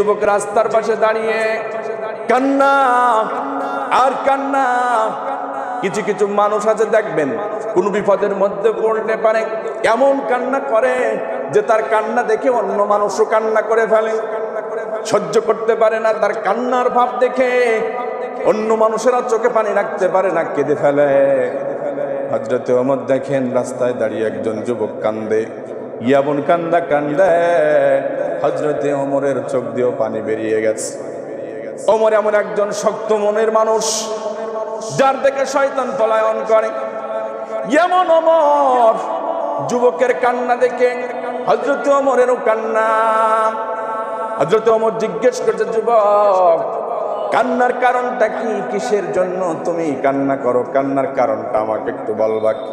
যুবক রাস্তার পাশে দাঁড়িয়ে কান্না, আর কান্না। কিছু কিছু মানুষ আছে, দেখবেন, কোন বিপদের মধ্যে পড়তে পারে, এমন কান্না করে যে তার কান্না দেখে অন্য মানুষও কান্না করে ফেলে। সহ্য করতে পারে না, তার কান্নার ভাব দেখে অন্য মানুষেরা চোখে পানি রাখতে পারে না, কেঁদে ফেলে। হজরতে ওমর দেখেন, রাস্তায় দাঁড়িয়ে একজন যুবক কান্দে। ইয়াবন কান্দা কান্দে। হজরতে ওমরের চোখ দিয়েও পানি বেরিয়ে গেছে। ওমর এমন একজন শক্ত মনের মানুষ, যার থেকে শয়তান পলায়ন করে। এমন অমর যুবকের কান্না দেখে হজরত অমরেরও কান্না। হজরত অমর জিজ্ঞেস করছে, যুবক, কান্নার কারণটা কি? কিসের জন্য তুমি কান্না করো? কান্নার কারণটা আমাকে একটু বলবা কি?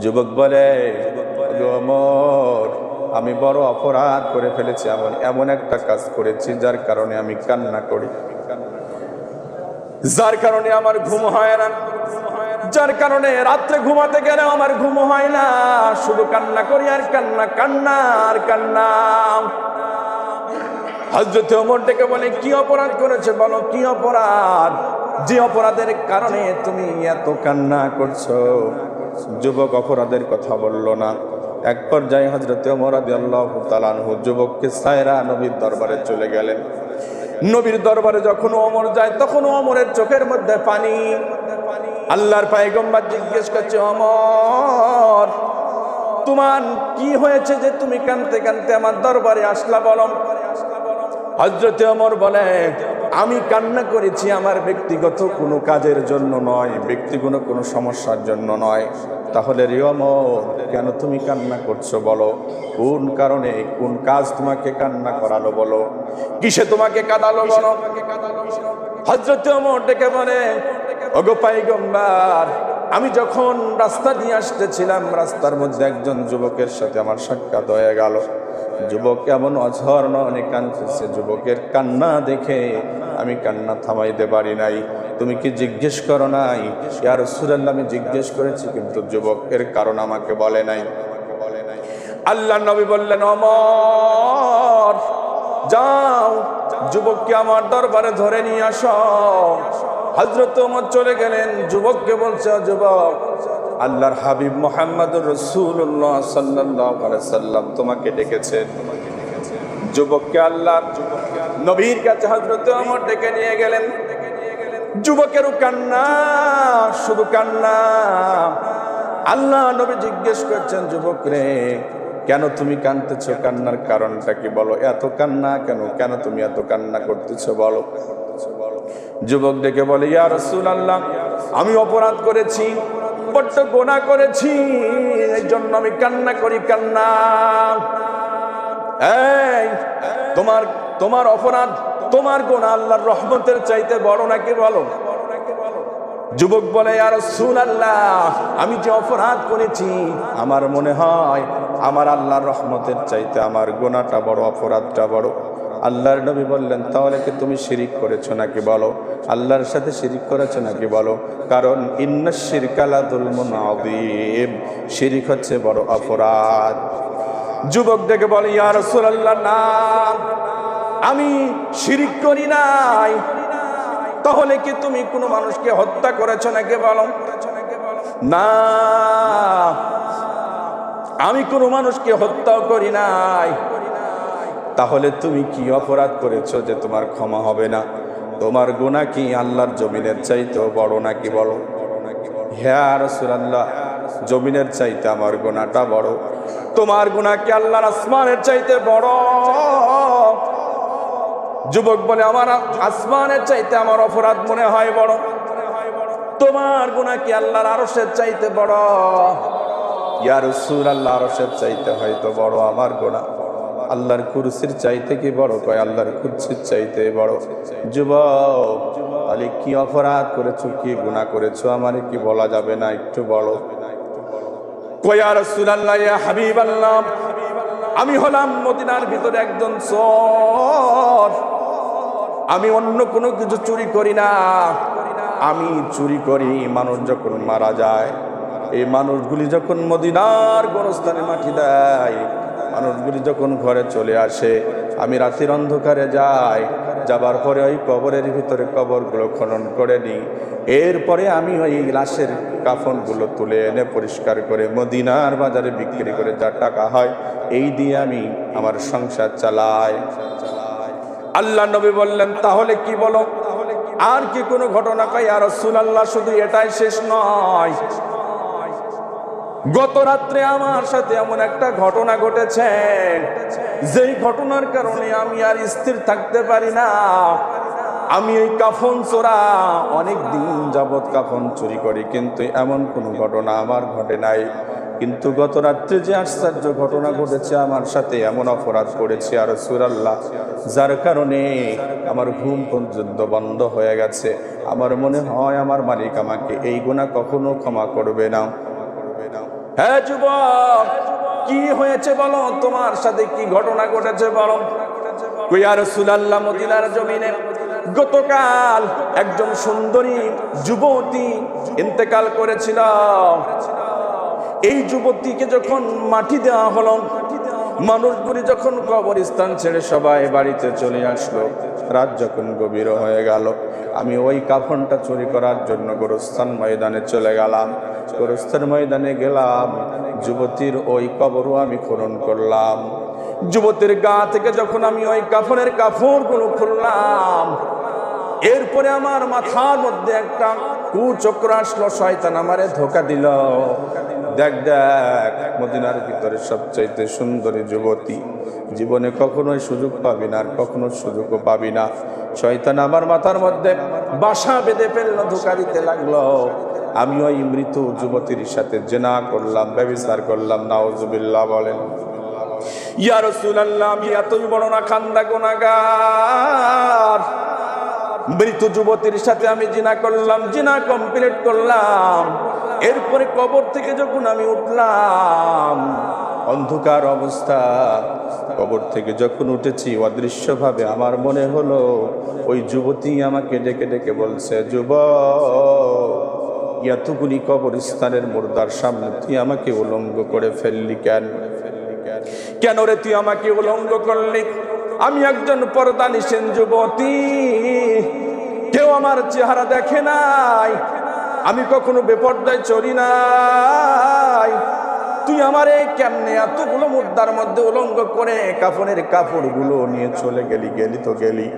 যুবক বলে, "ওগো অমর আমি বড় অপরাধ করে ফেলেছি, এমন এমন একটা কাজ করেছি যার কারণে আমি কান্না করি। যার কারণে আমার ঘুম হয় না, যার কারণে রাত্রে ঘুমাতে গেলে আমার ঘুম হয় না। শুধু কান্না করি আর কান্না কান্না আর কান্না। হজরত ওমর ডেকে বলে, কি অপরাধ করেছে বলো, কি অপরাধ? যে অপরাধের কারণে তুমি এত কান্না করছ? যুবক অপরাধের কথা বলল না। এক পর্যায়ে হজরত ওমর আল্লাহ তালানহু যুবককে সায়রা নবীর দরবারে চলে গেলেন। নবীর দরবারে যখন অমর যায়, তখন অমরের চোখের মধ্যে পানি। আল্লাহর পায়গম্বার জিজ্ঞেস করছে অমর তোমার কি হয়েছে যে তুমি কানতে কানতে আমার দরবারে আসলা বলো? হজরত অমর বলে, আমি কান্না করেছি আমার ব্যক্তিগত কোনো কাজের জন্য নয়, ব্যক্তিগত কোনো সমস্যার জন্য নয়। তাহলে রিয়ম কেন তুমি কান্না করছ বলো? কোন কারণে, কোন কাজ তোমাকে কান্না করালো বলো? কিসে তোমাকে কাঁদালো বলো? হজরত ডেকে বলে, ওগো পাইগম্বার, আমি যখন রাস্তা নিয়ে আসতেছিলাম, রাস্তার মধ্যে একজন যুবকের সাথে আমার সাক্ষাৎ হয়ে গেল। যুবক এমন অঝর অনেক কাঁদতেছে যুবকের কান্না দেখে। আমি কান্না থামাইতে পারি নাই। তুমি কি জিজ্ঞেস করো নাই? ইয়ার সুরাল্লাহ আমি জিজ্ঞেস করেছি, কিন্তু যুবকের কারণ আমাকে বলে নাই। আল্লাহ নবী বললেন, অমর, যাও, যুবককে আমার দরবারে ধরে নিয়ে আস। হজরত চলে গেলেন। যুবককে বলছে যুবক আল্লাহর হাবিব মোহাম্মদ রসুল্লাহ সাল্লাহ সাল্লাম তোমাকে ডেকেছেন যুবককে আল্লাহ নবীর কাছে হজরত ডেকে নিয়ে গেলেন। যুবকেরও কান্না, শুধু কান্না। আল্লাহ নবী জিজ্ঞেস করছেন, যুবক রে, কেন তুমি কানতেছ কান্নার কারণটা কি বলো? এত কান্না কেন? কেন তুমি এত কান্না করতেছ বলো? যুবক ডেকে বলে, ইয়া রসুল আল্লাহ আমি অপরাধ করেছি। বড্ড গোনা করেছি এই জন্য আমি কান্না করি, কান্না। তোমার তোমার অপরাধ, তোমার গোনা আল্লাহর রহমতের চাইতে বড় নাকি বলো? যুবক বলে আর সুন আল্লাহ আমি যে অপরাধ করেছি, আমার মনে হয় আমার আল্লাহর রহমতের চাইতে আমার গোনাটা বড়, অপরাধটা বড়। আল্লাহর নবী বললেন, তাহলে কি তুমি শিরিক করেছ নাকি বলো? আল্লাহর সাথে শিরিক করেছ নাকি বলো? কারণ, ইন্না শিরকালা দুলমুন শিরিক হচ্ছে বড় অপরাধ। যুবক ডেকে বলে, ইয়া রাসূলুল্লাহ, না, আমি শিরিক করি নাই। তাহলে কি তুমি কোনো মানুষকে হত্যা করেছ নাকি বলো? না, আমি কোনো মানুষকে হত্যাও করি নাই। তাহলে তুমি কি অপরাধ করেছ যে তোমার ক্ষমা হবে না? তোমার গুণা কি আল্লাহর জমিনের চাইতেও বড় নাকি বলো হ্যাঁ রসুলাল্লাহ, জমিনের চাইতে আমার গুণাটা বড়। তোমার গুণা কি আল্লাহর আসমানের চাইতে বড়? যুবক বলে, আমার আসমানের চাইতে আমার অপরাধ মনে হয় বড়। তোমার গুণা কি আল্লাহর আরসের চাইতে বড়? ইয়ার সুর আল্লাহ আরসের চাইতে হয়তো বড় আমার গোনা আল্লাহর কুরসির চাইতে কি বড়? কয়, আল্লাহর কুরসির চাইতে বড়। যুবক, তাহলে কি অপরাধ করেছ, কি গুণা করেছ? আমার কি বলা যাবে না? একটু বড় কয়া রসুল আল্লাহ ইয়া হাবিব আল্লাহ আমি হলাম মদিনার ভিতরে একজন চোর। আমি অন্য কোনো কিছু চুরি করি না। আমি চুরি করি, মানুষ যখন মারা যায়, এই মানুষগুলি যখন মদিনার গোরস্থানে মাটি দেয় মানুষগুলি যখন ঘরে চলে আসে, আমি রাতের অন্ধকারে যাই, যাবার পরে ওই কবরের ভিতরে কবরগুলো খনন করে নিই। এরপরে আমি ওই লাশের কাফনগুলো তুলে এনে পরিষ্কার করে মদিনার বাজারে বিক্রি করে যা টাকা হয়, এই দিয়ে আমি আমার সংসার চালাই। আল্লাহ নবী বললেন, তাহলে কি বলো? আর কি কোনো ঘটনা পাই? আর রসুল আল্লাহ শুধু এটাই শেষ নয়। গত রাত্রে আমার সাথে এমন একটা ঘটনা ঘটেছে। যেই ঘটনার কারণে আমি আর স্থির থাকতে পারি না। আমি এই কাফন চোরা, অনেক দিন যাবৎ কাফন চুরি করি, কিন্তু এমন কোনো ঘটনা আমার ঘটে নাই। কিন্তু গত রাত্রে যে আশ্চর্য ঘটনা ঘটেছে, আমার সাথে এমন অপরাধ করেছে, আর সুরাল্লাহ, যার কারণে আমার ঘুম পর্যন্ত বন্ধ হয়ে গেছে। আমার মনে হয়, আমার মালিক আমাকে এই গুণা কখনো ক্ষমা করবে না। হ্যাঁ যুবক, কি হয়েছে বলো? তোমার সাথে কি ঘটনা ঘটেছে বলো? গতকাল একজন সুন্দরী যুবতী ইন্তেকাল করেছিল। এই যুবতীকে যখন মাটি দেওয়া হলো, মানুষগুলি যখন কবরস্থান ছেড়ে সবাই বাড়িতে চলে আসলো। রাত যখন গভীর হয়ে গেল, আমি ওই কাফনটা চুরি করার জন্য গোরস্থান ময়দানে চলে গেলাম। গোরস্থান ময়দানে গেলাম, যুবতীর ওই কবরও আমি খনন করলাম। যুবতীর গা থেকে যখন আমি ওই কাফনের কাফড়গুলো খুললাম, এরপরে আমার মাথার মধ্যে একটা কুচক্র আসলো, শয়তান আমারে ধোকা দিল। দেখ দেখ, মদিনার ভিতরে সবচাইতে সুন্দরী যুবতী। জীবনে কখনোই সুযোগ পাবি না আর কখনো সুযোগও পাবি না। শয়তান আমার মাথার মধ্যে বাসা বেঁধে ফেলল, ধোকা দিতে লাগল। আমি ওই মৃত যুবতীর সাথে জেনা করলাম, ব্যবচার করলাম নাওজুবিল্লাহ বলেন। ইয়া রাসূলুল্লাহ, আমি এতই বড় না, খান্দা গুনাহগার। মৃত যুবতীর সাথে আমি জিনা করলাম, জিনা কমপ্লিট করলাম। এরপরে কবর থেকে যখন আমি উঠলাম, অন্ধকার অবস্থা। কবর থেকে যখন উঠেছি, অদৃশ্যভাবে আমার মনে হলো, ওই যুবতী আমাকে ডেকে ডেকে বলছে যুব এতগুলি কবরস্থানের মুর্দার সামনে তুই আমাকে উলঙ্গ করে ফেললি কেন? কেন রে তুই আমাকে উলঙ্গ করলি? আমি একজন পর্দা নিষেন যুবতী। কেউ আমার চেহারা দেখে নাই। আমি কখনো বেপর্দায় চলি নাই। আমার কেমনে এতগুলো মুদ্রার মধ্যে উলঙ্গ করে কাফনের কাপড়গুলো নিয়ে চলে গেলি গেলি তো গেলি।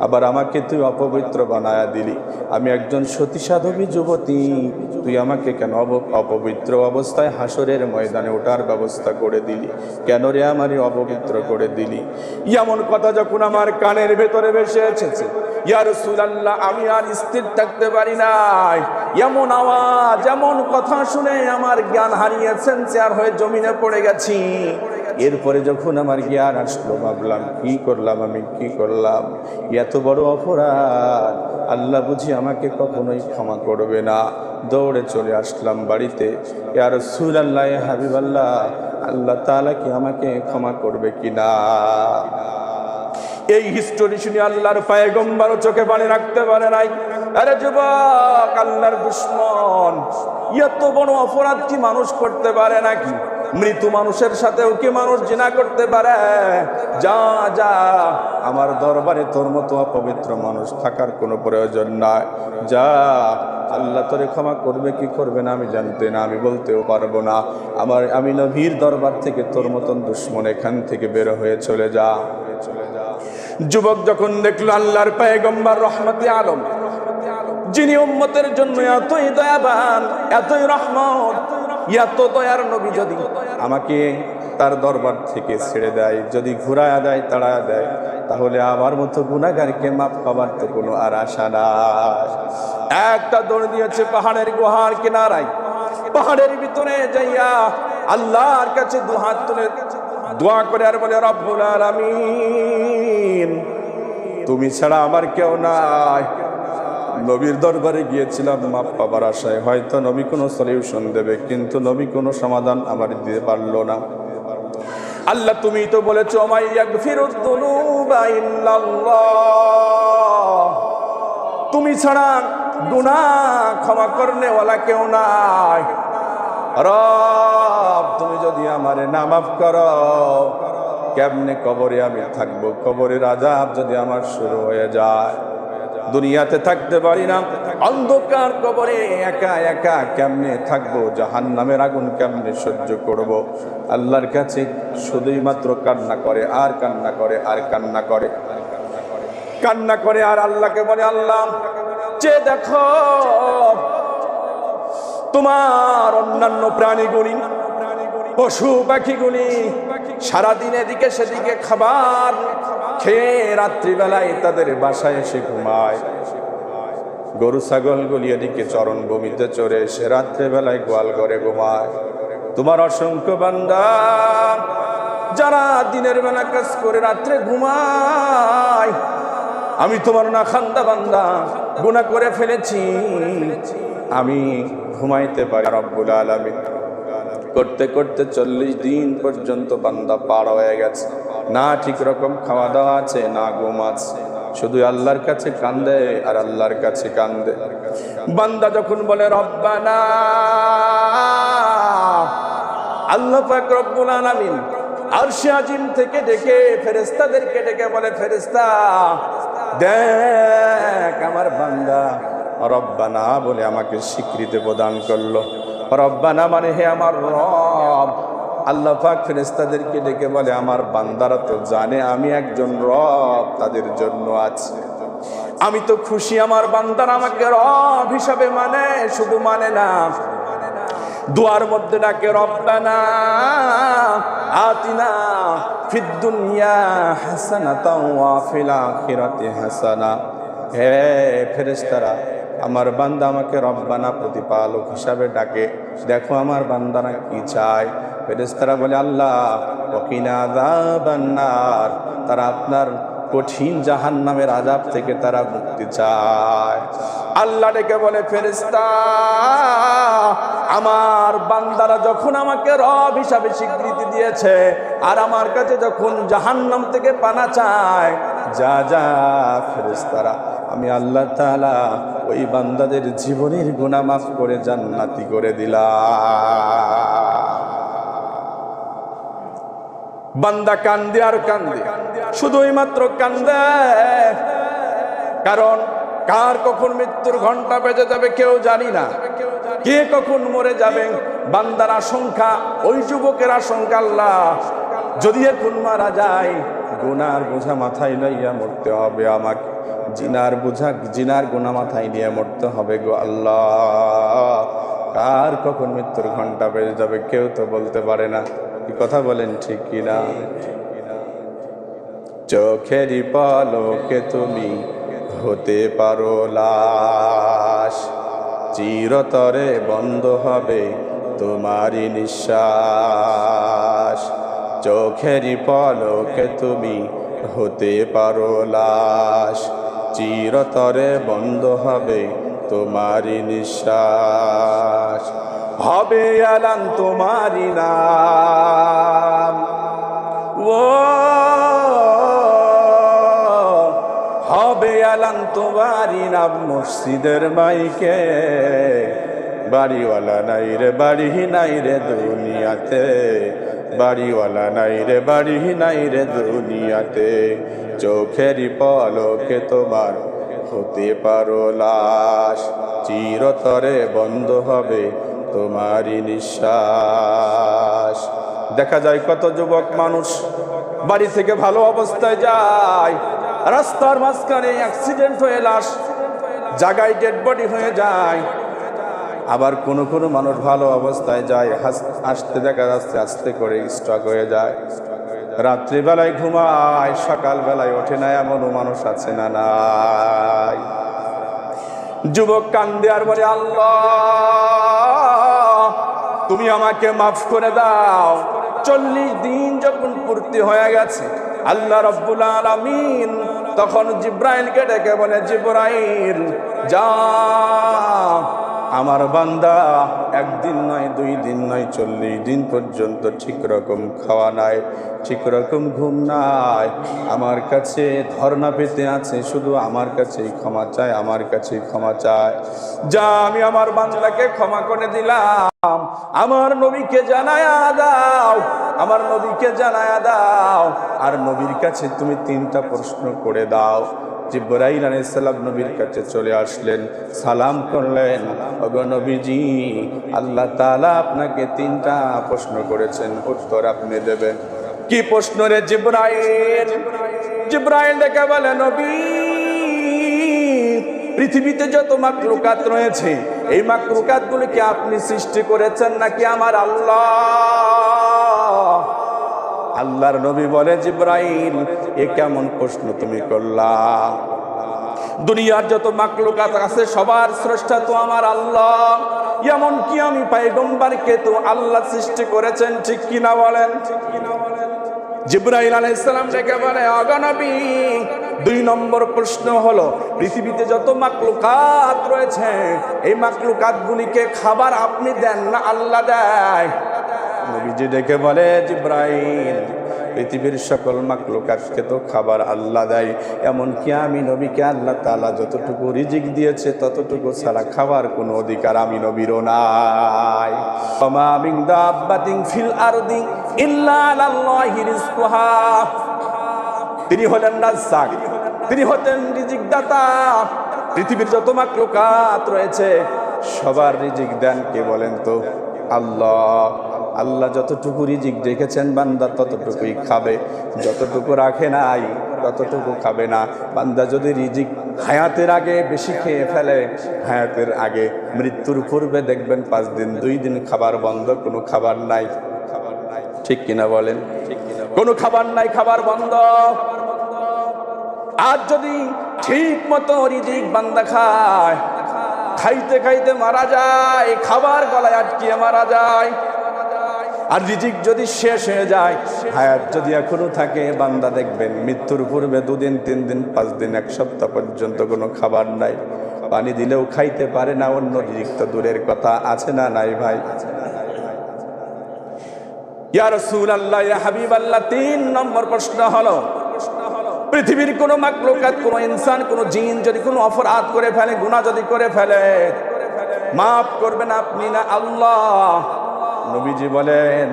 আবার আমাকে তুই অপবিত্র বানায়া দিলি। আমি একজন সতী সাধবী যুবতী। তুই আমাকে কেন অপবিত্র অবস্থায় হাসরের ময়দানে ওঠার ব্যবস্থা করে দিলি? কেন রে আমারই অপবিত্র করে দিলি? এমন কথা যখন আমার কানের ভেতরে ভেসে এসেছে, ইয়া রাসূলুল্লাহ, আমি আর স্থির থাকতে পারি নাই। এমন আওয়াজ, এমন কথা শুনে আমার জ্ঞান হারিয়েছেন, চেয়ার হয়ে জমিনে পড়ে গেছি। এরপরে যখন আমার জ্ঞান আসলো, ভাবলাম, কি করলাম আমি? কি করলাম? এত বড় অপরাধ। আল্লাহ বুঝি আমাকে কখনোই ক্ষমা করবে না। দৌড়ে চলে আসলাম বাড়িতে। আর সুল আল্লাহ হাবিব আল্লাহ আল্লাহ তালা কি আমাকে ক্ষমা করবে কি না এই হিস্টোরি শুনে আল্লাহর পায়গম্বারও চোখে পানি রাখতে পারে নাই। আরে যুবক, আল্লাহর দুশ্মন, এত বড় অপরাধ কি মানুষ করতে পারে নাকি? মৃত মানুষের সাথেও কি মানুষ জিনা করতে পারে? যা যা, আমার দরবারে তোর মতো অপবিত্র মানুষ থাকার কোনো প্রয়োজন নাই। যা, আল্লাহ তোরে ক্ষমা করবে, কি করবে না আমি জানতে না, আমি বলতেও পারব না। আমার, আমি নভীর দরবার থেকে তোর মতন দুশ্মন এখান থেকে বের হয়ে চলে যা। যুবক যখন দেখল আল্লাহর পায়গম্বর রহমতি আলম, যিনি উম্মতের জন্য এতই দয়াবান, এতই রহমত দয়ার নবী যদি আমাকে তার দরবার থেকে ছেড়ে দেয়, যদি ঘুরায়া দেয় তাড়া দেয়, তাহলে আমার মতো গুণাগারকে মাপ পাবার তো কোনো আর আশা নাই। একটা দৌড় দিয়েছে পাহাড়ের গুহার কিনারায়। পাহাড়ের ভিতরে যাইয়া আল্লাহর কাছে দুহাত তুলে দোয়া করে আর বলে, রব্বুল আলামিন, তুমি ছাড়া আমার কেউ নাই। নবীর দরবারে গিয়েছিলাম, মাপ পাবার আশায়। হয়তো নবী কোনো সলিউশন দেবে, কিন্তু নবী কোনো সমাধান আমার দিতে পারল না। আল্লাহ, তুমি তো বলেছ তুমি ছাড়া গুনাহ ক্ষমা করনে ওয়ালা কেউ নাই। তুমি যদি আমারে না মাফ করো, কেমনে কবরে আমি থাকব? কবরের আজাব যদি আমার শুরু হয়ে যায়। দুনিয়াতে থাকতে পারি না। অন্ধকার কবরে একা একা কেমনে থাকব? জাহান নামের আগুন কেমনে সহ্য করব? আল্লাহর কাছে শুধুই মাত্র কান্না করে, আর কান্না করে, আর কান্না করে। কান্না করে আর আল্লাহকে বলে, আল্লাহ, যে দেখো, তোমার অন্যান্য প্রাণীগুলি, পশু পাখিগুলি, সারাদিন এদিকে সেদিকে খাবার খেয়ে রাত্রিবেলায় তাদের বাসায় এসে ঘুমায়। গরু ছাগলগুলি এদিকে চরণ ভূমিতে চড়ে এসে রাত্রেবেলায় গোয়াল ঘরে ঘুমায়। তোমার অসংখ্য বান্দা, যারা দিনের বেলা কাজ করে রাত্রে ঘুমায়, আমি তোমার না খান্দা বান্দা গুণা করে ফেলেছি। আমি ঘুমাইতে পারি রব্বুল আলামিন। করতে করতে চল্লিশ দিন পর্যন্ত বান্দা পার হয়ে গেছে। না ঠিক রকম খাওয়া দাওয়া আছে, না ঘুম আছে। শুধু আল্লাহর কাছে কান্দে আর আল্লাহর কাছে কান্দে। বান্দা যখন বলে, রব্বানা আল্লাহ পাক রব্বুল আলামিন আরশে আজিম থেকে ডেকে ফেরেস্তাদেরকে ডেকে বলে ফেরেস্তা দেখ আমার বান্দা রব্বানা বলে আমাকে স্বীকৃতি প্রদান করল। রব্বানা মানে হে আমার রব। আল্লাহ পাক ফেরেস্তাদেরকে ডেকে বলে, আমার বান্দারা তো জানে আমি একজন রব, তাদের জন্য আছে। আমি তো খুশি আমার বান্দারা আমাকে রব হিসাবে মানে শুধু মানে না। দুয়ার মধ্যে ডাকে, রব্বানা আতিনা ফিদ দুনিয়া হাসানাতাও ওয়া ফিল আখিরাতি হাসানা। হে ফেরেশতারা আমার বান্দা আমাকে রব্বানা প্রতিপালক হিসাবে ডাকে। দেখো আমার বান্দারা কি চায়। ফেরেস্তারা বলে, আল্লাহ ওকিনা আযাবান্নার। তারা আপনার কঠিন জাহান নামের আজাব থেকে তারা মুক্তি চায়। আল্লাহ ডেকে বলে ফেরেস্তা আমার বান্দারা যখন আমাকে রব হিসাবে স্বীকৃতি দিয়েছে আর আমার কাছে যখন জাহান্নাম থেকে পানা চায়, যা যা ফেরেস্তারা আমি আল্লাহ তাআলা ওই বান্দাদের জীবনের গুনাহ মাফ করে জান্নাতি করে দিলা বান্দা কান্দে আর কান্দে শুধুই মাত্র কান্দে। কারণ কার কখন মৃত্যুর ঘণ্টা বেজে যাবে কেউ জানি না। কে কখন মরে যাবে? বান্দার আশঙ্কা, ওই যুবকের আশঙ্কা আল্লাহ যদি এখন মারা যায়, গুনার বোঝা মাথায় লইয়া মরতে হবে আমাকে। জিনার বোঝা, জিনার গুণা মাথায় নিয়ে মরতে হবে গো আল্লাহ। কার কখন মৃত্যুর ঘণ্টা বেজে যাবে কেউ তো বলতে পারে না। কথা বলেন ঠিক কিনা? চোখেরই পলকে তুমি হতে পারো লাশ। চিরতরে বন্ধ হবে তোমারই নিঃশ্বাস। চোখেরই পলকে তুমি হতে পারো লাশ। চিরতরে বন্ধ হবে তোমারই নিঃশ্বাস। হবে এলান তোমারই নাম। ও, হবে এলান তোমারই নাম মসজিদের মাইকে। বাড়িওয়ালা নাই রে, বাড়ি নাই রে দুনিয়াতে। বাড়িওয়ালা নাই রে, বাড়ি নাই রে দুনিয়াতে। চোখেরই পলকে তোমার হতে পারো লাশ। চিরতরে বন্ধ হবে তোমারই নিঃশ্বাস। দেখা যায় কত যুবক মানুষ বাড়ি থেকে ভালো অবস্থায় যায়, রাস্তার মাঝখানে অ্যাক্সিডেন্ট হয়ে লাশ জায়গায় ডেড বডি হয়ে যায়। আবার কোনো কোনো মানুষ ভালো অবস্থায় যায় আসতে দেখা যাচ্ছে, আস্তে করে স্ট্রক হয়ে যায়। রাত্রিবেলায় ঘুমায়, সকালবেলায় ওঠে না, এমনও মানুষ আছে না নাই। যুবক কান্দে আর বলে, আল্লাহ, তুমি আমাকে মাফ করে দাও। চল্লিশ দিন যখন পূর্তি হয়ে গেছে, আল্লাহ রব্বুল আলামিন তখন জিব্রাইলকে ডেকে বলে, জিব্রাইল, যা। আমার বান্দা, একদিন নয়, দুই দিন নয়, চল্লিশ দিন পর্যন্ত ঠিক রকম খাওয়া নাই, ঠিক রকম ঘুম নাই। আমার কাছে ধর্ণা পেতে আছে, শুধু আমার কাছেই ক্ষমা চায়, আমার কাছেই ক্ষমা চায়। যা আমি আমার বান্দাকে ক্ষমা করে দিলাম, আমার নবীকে জানায়া দাও, আমার নবীকে জানায়া দাও, আর নবীর কাছে তুমি তিনটা প্রশ্ন করে দাও। জিব্রাইল আলাইসাল্লাম নবীর কাছে চলে আসলেন। সালাম করলেন নবীজি, আল্লাহ তাআলা আপনাকে তিনটা প্রশ্ন করেছেন। উত্তর আপনি দেবেন। কি প্রশ্ন রে জিব্রাইল? জিব্রাইল ডেকে বলে, নবী, পৃথিবীতে যত মাকলুকাত রয়েছে, এই মাকলুকাত গুলিকে আপনি সৃষ্টি করেছেন নাকি আমার আল্লাহ? আল্লাহর নবী বলে, জিব্রাইল, এ কেমন প্রশ্ন তুমি করলা? দুনিয়ার যত মাকলুকাত আছে, সবার স্রষ্টা তো আমার আল্লাহ। এমন কি আমি পাইগম্বারকে তো আল্লাহ সৃষ্টি করেছেন, ঠিক কিনা বলেন ঠিক কিনা বলেন? জিব্রাইল আলাইসালাম ডেকে বলে অগনবী দুই নম্বর প্রশ্ন হলো, পৃথিবীতে যত মাকলুকাত রয়েছে, এই মাকলুকাত গুলিকে খাবার আপনি দেন না আল্লাহ দেয়? নবীজি ডেকে বলে, জিব্রাইল, পৃথিবীর সকল মাকলুকাতকে তো খাবার আল্লাহ দেয়। এমনকি আমি নবীকে আল্লাহ তাআলা যতটুকু রিজিক দিয়েছে, ততটুকু ছাড়া খাবার কোনো অধিকার আমি নবীরও নাই। ওমা মিন দাব্বাতিন ফিল আরদি ইল্লা আলাল্লাহি রিজকুহা। তিনি হলেন রাজ্জাক, তিনি হতেন রিজিক দাতা পৃথিবীর যত মাকলুকাত রয়েছে, সবার রিজিক দেন কে বলেন তো? আল্লাহ। আল্লাহ যতটুকু রিজিক রেখেছেন বান্দা ততটুকুই খাবে। যতটুকু রাখে নাই, ততটুকু খাবে না। বান্দা যদি রিজিক হায়াতের আগে বেশি খেয়ে ফেলে, হায়াতের আগে মৃত্যুর পূর্বে দেখবেন পাঁচ দিন, দুই দিন খাবার বন্ধ, কোনো খাবার নাই। খাবার নাই ঠিক কিনা বলেন? কোনো খাবার নাই, খাবার বন্ধ। আর যদি ঠিক মতো রিজিক বান্দা খায়, খাইতে খাইতে মারা যায়, খাবার গলায় আটকিয়ে মারা যায় আর রিজিক যদি শেষ হয়ে যায়, হায়াত যদি এখনও থাকে, বান্দা দেখবেন মৃত্যুর পূর্বে দুদিন তিন দিন পাঁচ দিন এক সপ্তাহ পর্যন্ত কোনো খাবার নাই। পানি দিলেও খাইতে পারে না, অন্য রিজিক তো দূরের কথা। আছে না নাই ভাই? রাসূলুল্লাহ, ইয়া হাবিবাল্লাহ, তিন নম্বর প্রশ্ন হলো, পৃথিবীর কোনো কোনো ইনসান, কোনো জিন যদি কোনো করে ফেলে যদি করে ফেলে, মাফ করবেন আপনি না আল্লাহ? নবীজি বলেন,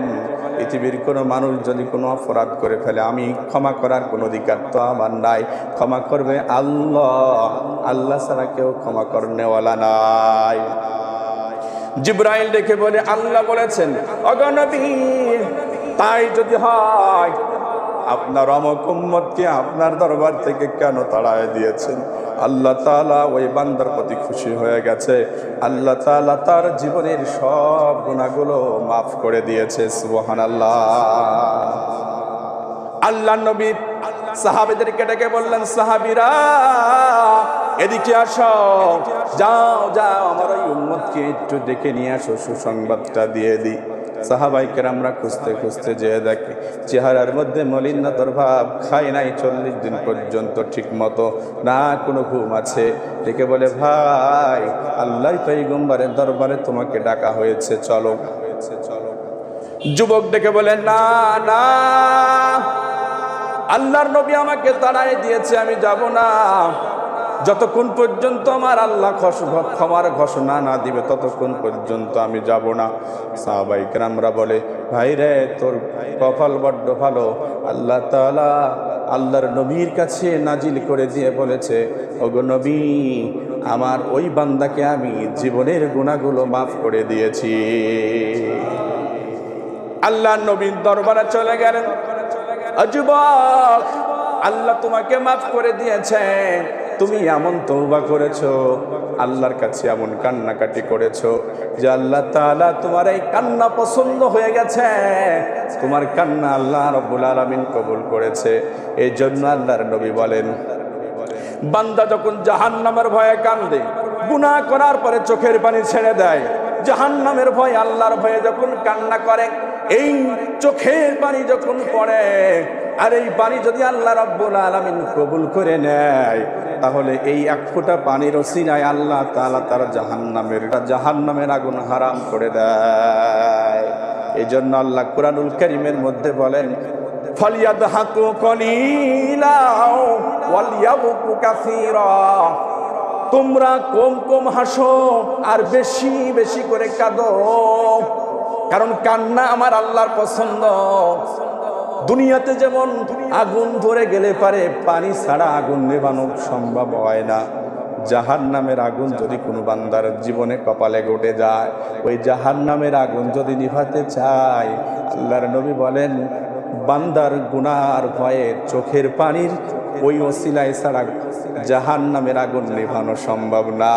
পৃথিবীর কোনো মানুষ যদি কোনো অপরাধ করে ফেলে, আমি ক্ষমা করার কোনো অধিকার তো আমার নাই। ক্ষমা করবে আল্লাহ। আল্লাহ ছাড়া কেউ ক্ষমা করনেওয়ালা নাই। জিব্রাইল ডেকে বলে, আল্লাহ বলেছেন অগনবী তাই যদি হয় আপনার অমক উম্মতকে আপনার দরবার থেকে কেন তাড়ায় দিয়েছেন? আল্লাহ তালা ওই বান্দার প্রতি খুশি হয়ে গেছে। আল্লাহ তালা তার জীবনের সব গুণাগুলো মাফ করে দিয়েছে, সুবহানাল্লাহ। আল্লাহ নবী সাহাবিদেরকে ডেকে বললেন, সাহাবিরা এদিকে আসো। যাও যাও, আমার ওই উম্মতকে একটু ডেকে নিয়ে আসো, সুসংবাদটা দিয়ে দিই। সাহাবাইকে আমরা খুঁজতে খুঁজতে যেয়ে দেখি, চেহারার মধ্যে মলিন্নতর ভাব, খাই নাই চল্লিশ দিন পর্যন্ত ঠিক মতো না কোনো ঘুম আছে। ডেকে বলে, ভাই আল্লাহ পৈগম্বরের দরবারে তোমাকে ডাকা হয়েছে, চলো। চলো যুবক ডেকে বলে, না না, আল্লাহর নবী আমাকে তাড়াই দিয়েছে, আমি যাব না। যতক্ষণ পর্যন্ত আমার আল্লাহ ক্ষমার ঘোষণা না দিবে, ততক্ষণ পর্যন্ত আমি যাব না। সাহাবাইকরামরা বলে, ভাই রে, তোর কপাল বড্ড ভালো। আল্লাহ তাআলা আল্লাহর নবীর কাছে নাজিল করে দিয়ে বলেছে, ওগো নবী, আমার ওই বান্দাকে আমি জীবনের গুণাগুলো মাফ করে দিয়েছি। আল্লাহ নবীর দরবারে চলে গেলেন। যুবক, আল্লাহ তোমাকে মাফ করে দিয়েছে তুমি এমন তৌবা করেছ, আল্লাহর কাছে এমন কান্নাকাটি করেছ যে আল্লাহ তালা তোমার এই কান্না পছন্দ হয়ে গেছে। তোমার কান্না আল্লাহ রব্বুল আলামিন কবুল করেছে। এই জন্য আল্লাহর নবী বলেন, বান্দা যখন জাহান্নামের ভয়ে কান্দে, গুনাহ করার পরে চোখের পানি ছেড়ে দেয়। জাহান্নামের ভয় আল্লাহর ভয়ে যখন কান্না করে, এই চোখের পানি যখন পড়ে, আর এই পানি যদি আল্লাহ রব্বুল আলামিন কবুল করে নেয় তাহলে এই এক ফোঁটা পানির ওসিনায় আল্লাহ তাআলা তার জাহান্নামের জাহান্নামের আগুন হারাম করে দেয়। এই জন্য আল্লাহ কোরআনুল করিমের মধ্যে বলেন, ফালিয়াদহাকু কলিলা ওয়ালিয়াবকু কাসীরা। তোমরা কম কম হাসো আর বেশি বেশি করে কাঁদো। কারণ কান্না আমার আল্লাহর পছন্দ। দুনিয়াতে যেমন আগুন ধরে গেলে পারে, পানি ছাড়া আগুন নেবানো সম্ভব হয় না। জাহান নামের আগুন যদি কোনো বান্দার জীবনে কপালে ঘটে যায়, ওই জাহান নামের আগুন যদি নিভাতে চায়, আল্লাহর নবী বলেন, বান্দার গুনার ভয়ে চোখের পানির ওই ওসিলায় ছাড়া জাহান নামের আগুন নেভানো সম্ভব না।